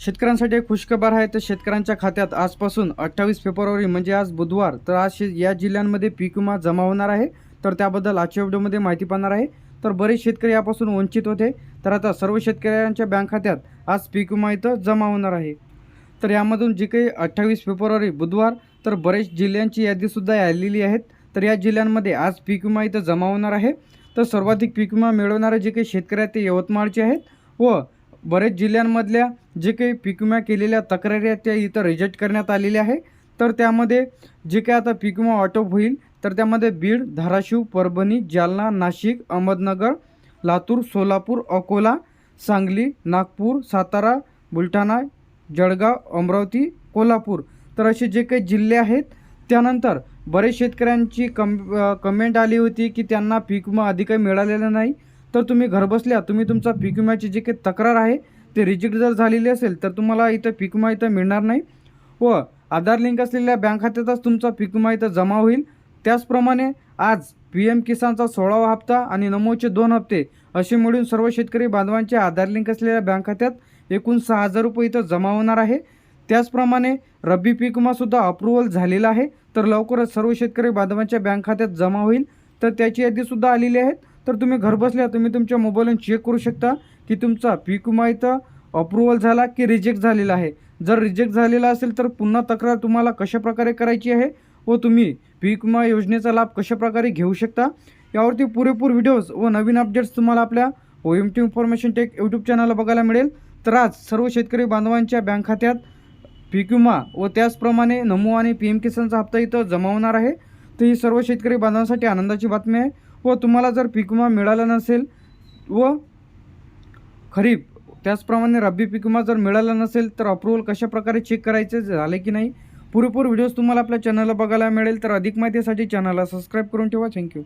शेतकऱ्यांसाठी एक खुशखबर आहे. तर शेतकऱ्यांच्या खात्यात आजपासून अठ्ठावीस फेब्रुवारी म्हणजे आज बुधवार तर आज शे या जिल्ह्यांमध्ये पीक विमा जमा होणार आहे. तर त्याबद्दल आजच्या व्हिडिओमध्ये माहिती पाहणार आहे. तर बरेच शेतकरी यापासून वंचित होते. तर आता सर्व शेतकऱ्यांच्या बँक खात्यात आज पीक विमा इथं जमा होणार आहे. तर यामधून जे काही अठ्ठावीस फेब्रुवारी बुधवार तर बरेच जिल्ह्यांची यादीसुद्धा आलेली आहेत. तर या जिल्ह्यांमध्ये आज पीक विमा इथं जमा होणार आहे. तर सर्वाधिक पीक विमा मिळवणारे जे काही शेतकरी आहेत ते यवतमाळचे आहेत व बरेच जिल्ह्यांमधल्या जे काही पीक विमा केलेल्या तक्रारी आहेत त्या इथं रिजेक्ट करण्यात आलेल्या आहे तर त्यामध्ये जे काही आता पीक विमा ऑटोप होईल तर त्यामध्ये बीड धाराशिव परभणी जालना नाशिक अहमदनगर लातूर सोलापूर अकोला सांगली नागपूर सातारा बुलढाणा जळगाव अमरावती कोल्हापूर. तर असे जे काही जिल्हे आहेत त्यानंतर बरेच शेतकऱ्यांची कम कमेंट आली होती की त्यांना पीक विमा अधिक मिळालेलं मिळालेला नाही. तर तुम्ही घरबसल्या तुम्ही तुमचा पीक विम्याची जी काही तक्रार आहे ते रिजेक्ट जर झालेली असेल तर तुम्हाला इथं पीक विमा इथं मिळणार नाही. व आधार लिंक असलेल्या बँक खात्यातच तुमचा पीक विमा इथं जमा होईल. त्याचप्रमाणे आज पी एम किसानचा सोळावा हप्ता आणि नमोचे दोन हप्ते असे मिळून सर्व शेतकरी बांधवांचे आधार लिंक असलेल्या बँक खात्यात एकूण सहा हजार रुपये इथं जमा होणार आहे. त्याचप्रमाणे रब्बी पीक विमासुद्धा अप्रुव्हल झालेला आहे. तर लवकरच सर्व शेतकरी बांधवांच्या बँक खात्यात जमा होईल. तर त्याची यादीसुद्धा आलेली आहेत तर तुम्ही घरबसल्या तुम्ही तुमच्या मोबाईलवरून चेक करू शकता की तुमचा पीक विमा इथं अप्रुव्हल झाला की रिजेक्ट झालेला आहे. जर रिजेक्ट झालेला असेल तर पुन्हा तक्रार तुम्हाला कशा प्रकारे करायची आहे व तुम्ही पीक विमा योजनेचा लाभ कशाप्रकारे घेऊ शकता? यावरती पुरेपूर व्हिडिओज व नवीन अपडेट्स तुम्हाला आपल्या O M T information tech YouTube चॅनलला बघायला मिळेल. तर आज सर्व शेतकरी बांधवांच्या बँक खात्यात पीक विमा व त्याचप्रमाणे नमो आणि पी एम किसानचा हप्ता इथं जमा होणार आहे. तर ही सर्व शेतकरी बांधवांसाठी आनंदाची बातमी आहे. व तुम्हाला जर पीक विमा मिळाला नसेल व खरीप त्याचप्रमाणे रब्बी पीक विमा जर मिळाला नसेल तर अप्रुव्हल कशाप्रकारे चेक करायचे झाले की नाही? पुरेपूर व्हिडिओज तुम्हाला आपल्या चॅनलला बघायला मिळेल. तर अधिक माहितीसाठी चॅनलला सबस्क्राईब करून ठेवा. थँक्यू